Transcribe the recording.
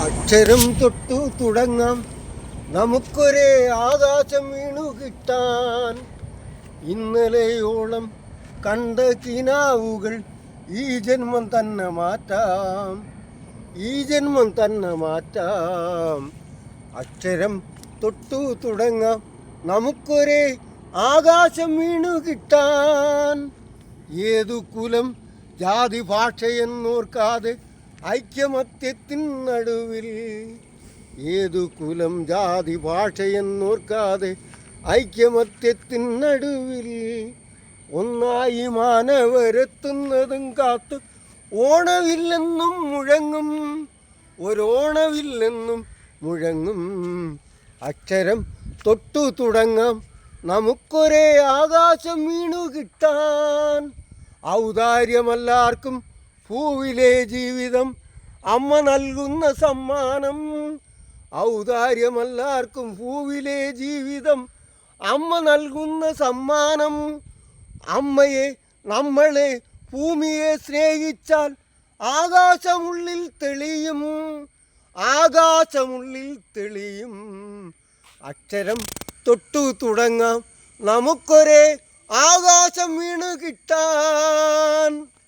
അക്ഷരം തൊട്ടു തുടങ്ങാം. നമുക്കൊരേ ആകാശം വീണു കിട്ടാൻ. ഇന്നലെയോളം കണ്ട കിനാവുകൾ ഈ ജന്മം തന്നെ മാറ്റാം. ഈ ജന്മം തന്നെ മാറ്റാം. അക്ഷരം തൊട്ടു തുടങ്ങാം. നമുക്കൊരേ ആകാശം വീണു കിട്ടാൻ. ഏതു കുലം ജാതി ഭാഷയെന്നോർക്കാതെ ഐക്യമത്യത്തിൻ നടുവിൽ ഏതു കുലം ജാതി ഭാഷയെന്നോർക്കാതെ ഐക്യമത്യത്തിൻ നടുവിൽ ഒന്നായി മാനവരെത്തുന്നതും കാത്ത് ഓണവില്ലെന്നും മുഴങ്ങും ഒരോണവില്ലെന്നും മുഴങ്ങും. അക്ഷരം തൊട്ടു തുടങ്ങാം നമുക്കൊരേ ആകാശം വീണു കിട്ടാൻ. ഔദാര്യമല്ലാർക്കും പൂവിലെ ജീവിതം അമ്മ നൽകുന്ന സമ്മാനം. ഔദാര്യമല്ലാർക്കും പൂവിലെ ജീവിതം. അമ്മ നൽകുന്ന സമ്മാനം. അമ്മയെ നമ്മളെ ഭൂമിയെ സ്നേഹിച്ചാൽ ആകാശമുള്ളിൽ തെളിയും. ആകാശമുള്ളിൽ തെളിയും. അക്ഷരം തൊട്ടു തുടങ്ങാം. നമുക്കൊരേ ആകാശം വീണ് കിട്ടാൻ